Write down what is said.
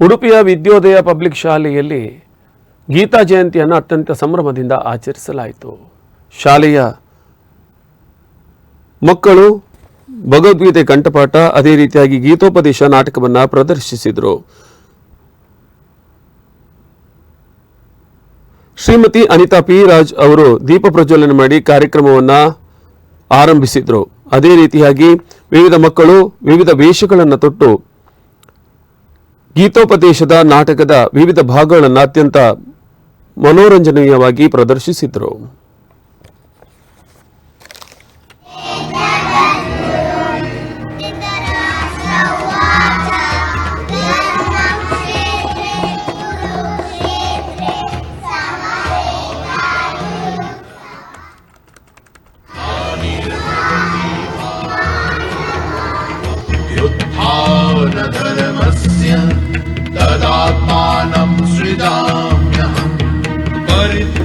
ಉಡುಪಿಯ ವಿದ್ಯೋದಯ ಪಬ್ಲಿಕ್ ಶಾಲೆಯಲ್ಲಿ ಗೀತಾ ಜಯಂತಿಯನ್ನು ಅತ್ಯಂತ ಸಂಭ್ರಮದಿಂದ ಆಚರಿಸಲಾಯಿತು. ಶಾಲೆಯ ಮಕ್ಕಳು ಭಗವದ್ಗೀತೆ ಕಂಠಪಾಠ, ಅದೇ ರೀತಿಯಾಗಿ ಗೀತೋಪದೇಶ ನಾಟಕವನ್ನು ಪ್ರದರ್ಶಿಸಿದರು. ಶ್ರೀಮತಿ ಅನಿತಾ ಪಿ. ರಾಜ್ ಅವರು ದೀಪ ಪ್ರಜ್ವಲನೆ ಮಾಡಿ ಕಾರ್ಯಕ್ರಮವನ್ನು ಆರಂಭಿಸಿದರು. ಅದೇ ರೀತಿಯಾಗಿ ವಿವಿಧ ಮಕ್ಕಳು ವಿವಿಧ ವೇಷಗಳನ್ನು ತೊಟ್ಟು ಗೀತೋಪದೇಶದ ನಾಟಕದ ವಿವಿಧ ಭಾಗಗಳನ್ನು ಅತ್ಯಂತ ಮನೋರಂಜನೀಯವಾಗಿ ಪ್ರದರ್ಶಿಸಿದರು. Another हरित